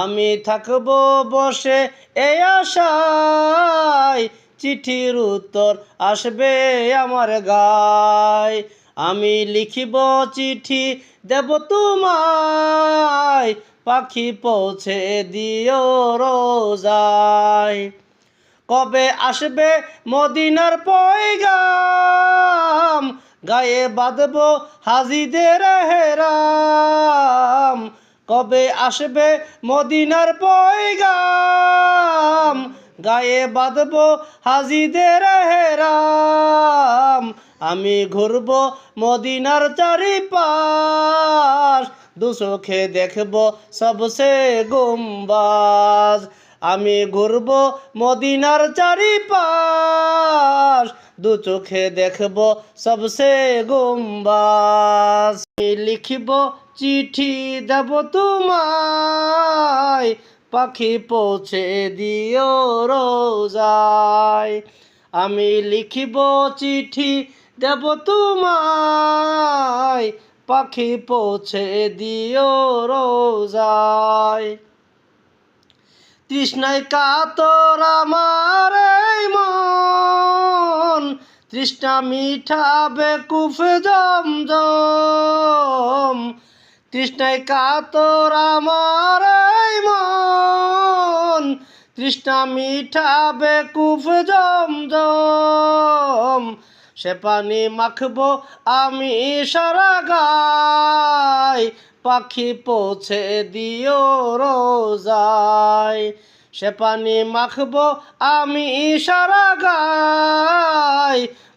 আমি থাকব বসে এই আশায়। চিঠির উত্তর আসবে আমার গায়। আমি লিখিব চিঠি দেব তোমায়। পাখি পৌঁছে দিও রোজায়। কবে আসবে মদিনার পয়গাম? গায়ে বাঁধব হাজিদের হেরাম। কবে আসবে মদিনার পয়গাম? গায়ে বাঁধব হাজিদের হেরাম। আমি ঘুরব মদিনার চারিপাশ। দু চোখে দেখব সবসে গুম্বাজ। আমি ঘুরব মদিনার চারিপাশ। দু চোখে দেখব সবসে গুম্বাজ। আমি লিখিব চিঠি দেব তোমায়, পাখি পৌঁছে দিও রোজায়। আমি লিখিব চিঠি দেব তোমায়, পাখি পৌঁছে দিও রোজায়। তৃষ্ণায় কাতর তৃষ্ণা মিঠাবে কুফ জমজম, তৃষ্ণায় কাতর আমার মন। তৃষ্ণা মিঠাবে কুফ জমজম, সে পানি মাখবো আমি সারা গায় পাখি পৌঁছে দিও রোজায়, সে পানি মাখবো আমি সারা গায়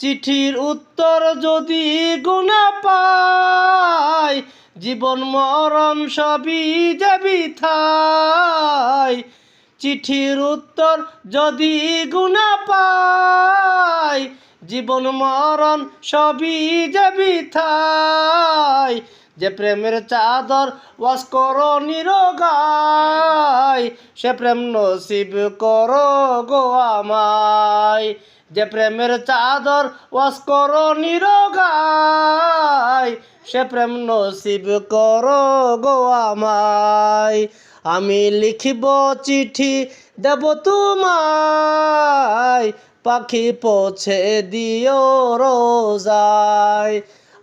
চিঠির উত্তর যদি গুণা পায় জীবন, মরণ সবই যাবি থাই চিঠির উত্তর যদি গুণা পায় জীবন, মরণ সবই যাবি থাই যে প্রেমের চাদর ওয়াস করো নিরোগায়, সে প্রেম নসিব করো গো আমায়। যে প্রেমের চাদর ওয়াস করো নিরোগায়, সে প্রেম নসিব করো গো আমায়। আমি লিখিব চিঠি দেব তোমায়, পাখি পৌঁছে দিও রোজায়।